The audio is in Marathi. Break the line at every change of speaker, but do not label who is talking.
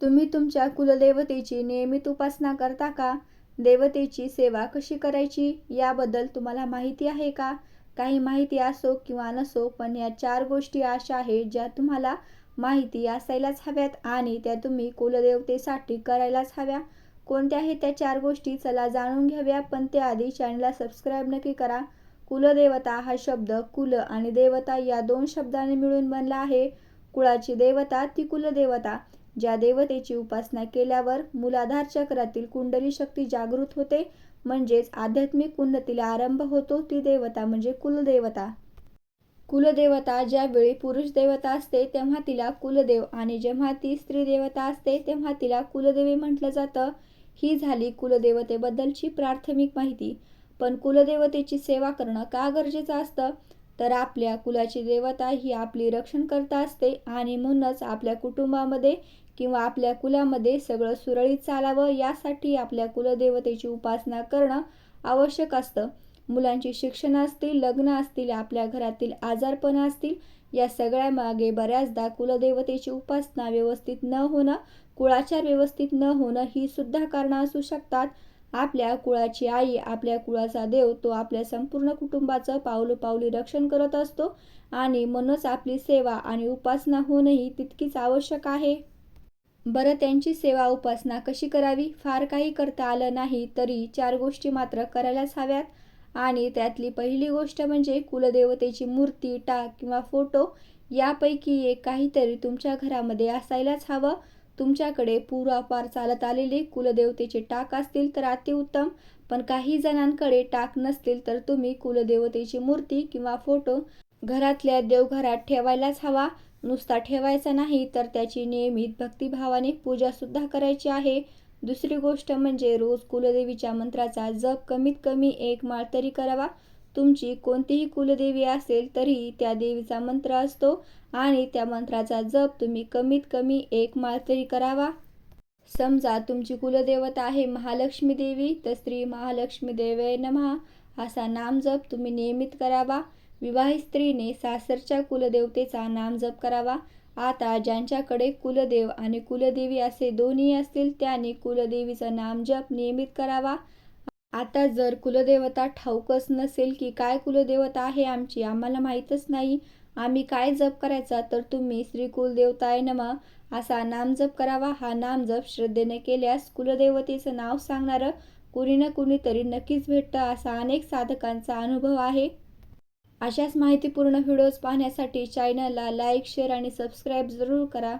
तुम्ही तुमच्या कुलदेवतेची नियमित उपासना करता का? देवतेची सेवा कशी करायची? याबद्दल तुम्हाला माहिती आहे का? काही माहिती असो किंवा नसो पण या चार गोष्टी अशा आहेत ज्या तुम्हाला माहिती असायलाच हव्यात आणि त्या तुम्ही कुलदेवतेसाठी करायलाच हव्या. कोणत्या आहेत त्या चार गोष्टी चला जाणून घ्याव्या पण त्याआधी चॅनलला सबस्क्राईब नक्की करा. कुलदेवता हा शब्द कुल आणि देवता या दोन शब्दांनी मिळून बनला आहे. कुळाची देवता ती कुलदेवता. ज्या देवतेची उपासना केल्यावर मूलाधार चक्रातील कुंडली शक्ती जागृत होते म्हणजेच आध्यात्मिक उन्नतीला आरंभ होतो ती देवता म्हणजे कुलदेवता. कुलदेवता ज्यावेळी पुरुष देवता असते तेव्हा तिला कुलदेव आणि जेव्हा ती स्त्री देवता असते तेव्हा तिला कुलदेवी म्हटलं जातं. ही झाली कुलदेवतेबद्दलची प्राथमिक माहिती. पण कुलदेवतेची सेवा करणं का गरजेचं असतं? तर आपल्या कुलाची देवता ही आपली रक्षण करता असते आणि म्हणूनच आपल्या कुटुंबामध्ये किंवा आपल्या कुलामध्ये सगळं सुरळीत चालावं यासाठी आपल्या कुलदेवतेची उपासना करणं आवश्यक असतं. मुलांची शिक्षण असतील लग्न असतील आपल्या घरातील आजारपण असतील या सगळ्या मागे बऱ्याचदा कुलदेवतेची उपासना व्यवस्थित न होणं कुळाचार व्यवस्थित न होणं ही सुद्धा कारणं असू शकतात. आपल्या कुळाची आई आपल्या कुळाचा देव तो आपल्या संपूर्ण कुटुंबाचं पावलोपावली रक्षण करत असतो आणि म्हणूनच आपली सेवा आणि उपासना होणंही तितकीच आवश्यक आहे. बरं त्यांची सेवा उपासना कशी करावी? फार काही करता आलं नाही तरी चार गोष्टी मात्र करायलाच हव्यात. आणि त्यातली पहिली गोष्ट म्हणजे कुलदेवतेची मूर्ती टाक किंवा फोटो यापैकी एक काहीतरी तुमच्या घरामध्ये असायलाच हवं. तुमच्याकडे पूर्वापार चालत आलेले कुलदेवतेचे टाक असतील तर अतिउत्तम पण काही जणांकडे टाक नसतील तर तुम्ही कुलदेवतेची मूर्ती किंवा फोटो घरातल्या देवघरात ठेवायलाच हवा. नुसता ठेवायचा नाही तर त्याची नियमित भक्तिभावाने पूजासुद्धा करायची आहे. दुसरी गोष्ट म्हणजे रोज कुलदेवीच्या मंत्राचा जप कमीत कमी एक माळ तरी करावा. तुमची कोणतीही कुलदेवी असेल तरी त्या देवीचा मंत्र असतो आणि त्या मंत्राचा जप तुम्ही कमीत कमी एक माळ तरी करावा. समजा तुमची कुलदेवता आहे महालक्ष्मी देवी तर श्री महालक्ष्मी देवे नमहा. असा नाम जप तुम्ही नियमित करावा. विवाहित स्त्रीने सासरच्या कुलदेवतेचा नाम जप करावा. आता ज्यांच्याकडे कुलदेव आणि कुलदेवी असे दोन्ही असतील त्यांनी कुलदेवीचं नाम जप नियमित करावा. आता जर कुलदेवता ठाऊकच नसेल की काय कुलदेवता आहे आमची आम्हाला माहीतच नाही. आम्ही काय जप करायचा तर तुम्ही श्री कुलदेवताय नम असा नामजप करावा. हा नामजप श्रद्धेने केल्यास कुलदेवतेचं नाव सांगणारं कुणी ना कुणीतरी नक्कीच भेटतं असा अनेक साधकांचा अनुभव आहे. अशाच माहितीपूर्ण व्हिडिओज पाहण्यासाठी चॅनलला लाईक शेअर आणि सबस्क्राईब जरूर करा.